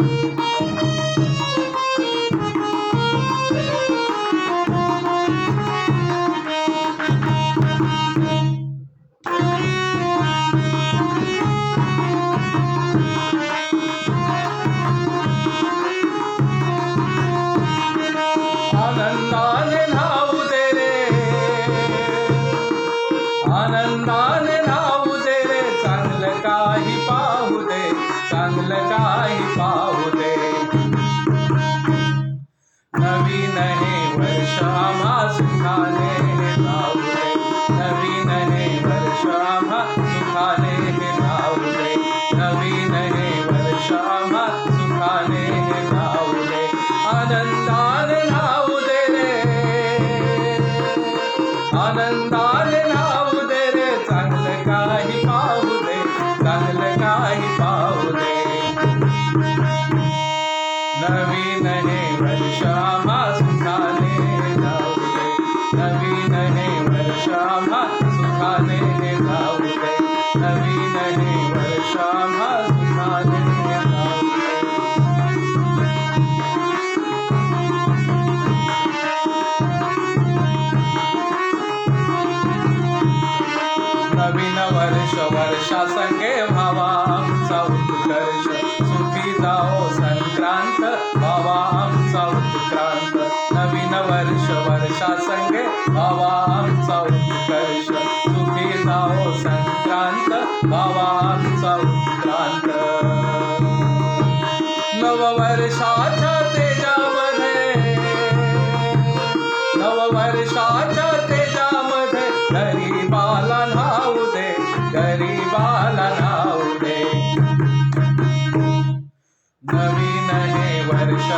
Thank you. काही पाहू दे नवीन हे वर्ष आम्हा सुखाने संगे भावा आमचा उत्कर्ष सुखी जाओ संक्रांत भावा आमचा उत्क्रांत नवीन वर्ष वर्षा संगे भावा आमचा उत्कर्ष सुखी जाओ संक्रांत भावा. गरीबाला नाव दे नवीन हे वर्ष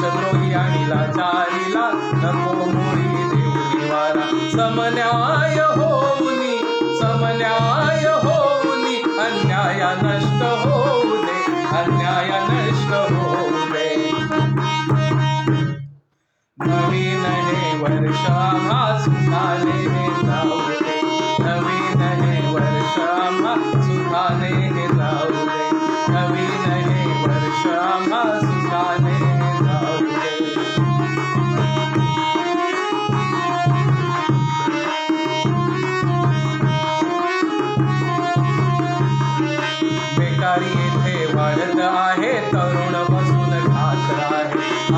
देशद्रोही आणि लाचारीला नको निवारा समन्याय होऊनी समन्याय होऊनी अन्याय नष्ट होऊ दे अन्याय नष्ट होऊ दे नवीन हे वर्ष आम्हा सुखाने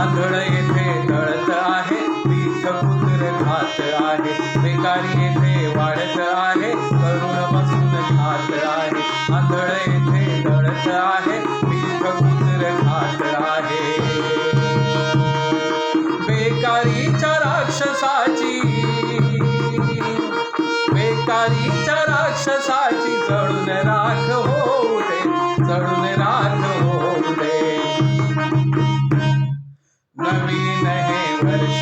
आंधळ येथे दळत आहे तीर्थ पुत्र घात आहे बेकारी येथे वाढत आहे करुण बसून घात आहे. आंधळ येथे दळत आहे तीर्थ पुत्र घात आहे. बेकारीच्या राक्षसाची बेकारीच्या राक्षसाची चढून राख होऊ चढून राख हो हे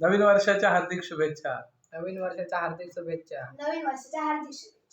नवीन वर्षाच्या हार्दिक शुभेच्छा. नवीन वर्षाच्या हार्दिक शुभेच्छा. नवीन वर्षाच्या हार्दिक शुभेच्छा.